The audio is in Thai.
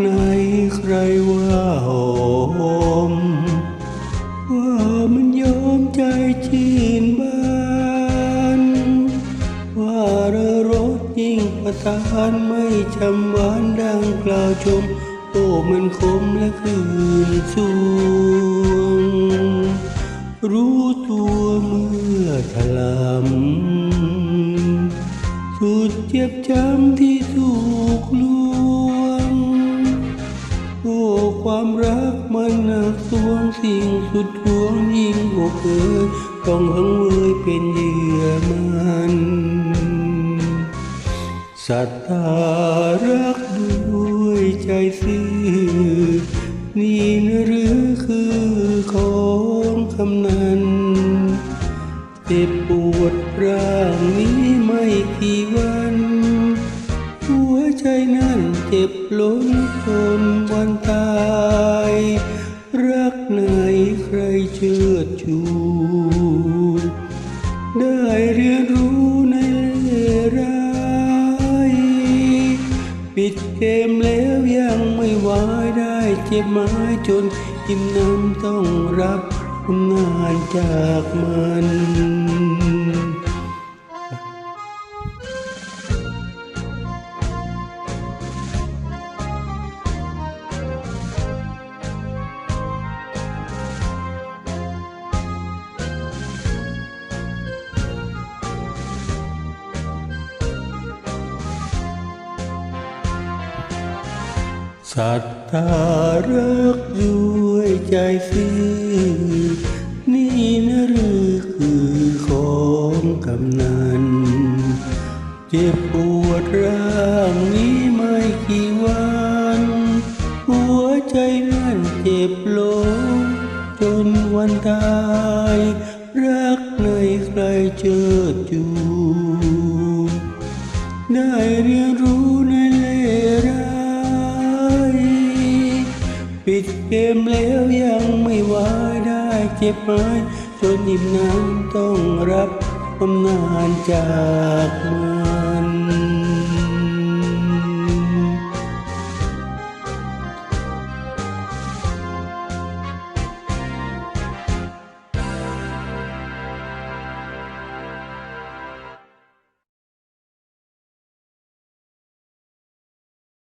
ไหนใครว่าหอม ว่ามันยอมใจชื่นบ้านว่าเรือรถยิ่งประทานไม่ชำหวานดังกล่าวชม โอ้มันคมและคืนสวงรู้ตัวเมื่อถลำสุดเจ็บช้ำที่ถูกลวง โอ้ความรักมันหนักสวงสิ่งสุดทวงยิ่งกว่าเคยต้องหังเวยเป็นเหยื่อมันสัตตารักด้วยใจซื่อนี่นะหรือคือของคำนั้นเจ็บปวดร่างนี้ไม่กี่วัน หัวใจนั้น เจ็บล้นจนวันตายรักไหนื่อยใครเชิดชูได้เรียนรู้ในเล่ร้ายปิดเกมแล้วยังไม่ไหวได้เจ็บไม้จนอิ่มน้ำต้องรับคุณงานจากมัน สัตตารักด้วยใจซื่อนี่นะหรือคือของกำนัน เจ็บปวดร่างนี้ไม่กี่วัน หัวใจนั้นเจ็บล้นจนวันตาย รักในใครเจิดจูได้เรีย ปิดเกมแล้วยังไม่ไหวได้เจ็บไม้จนอิ่มน้ำต้องรับอำนาญจากมัน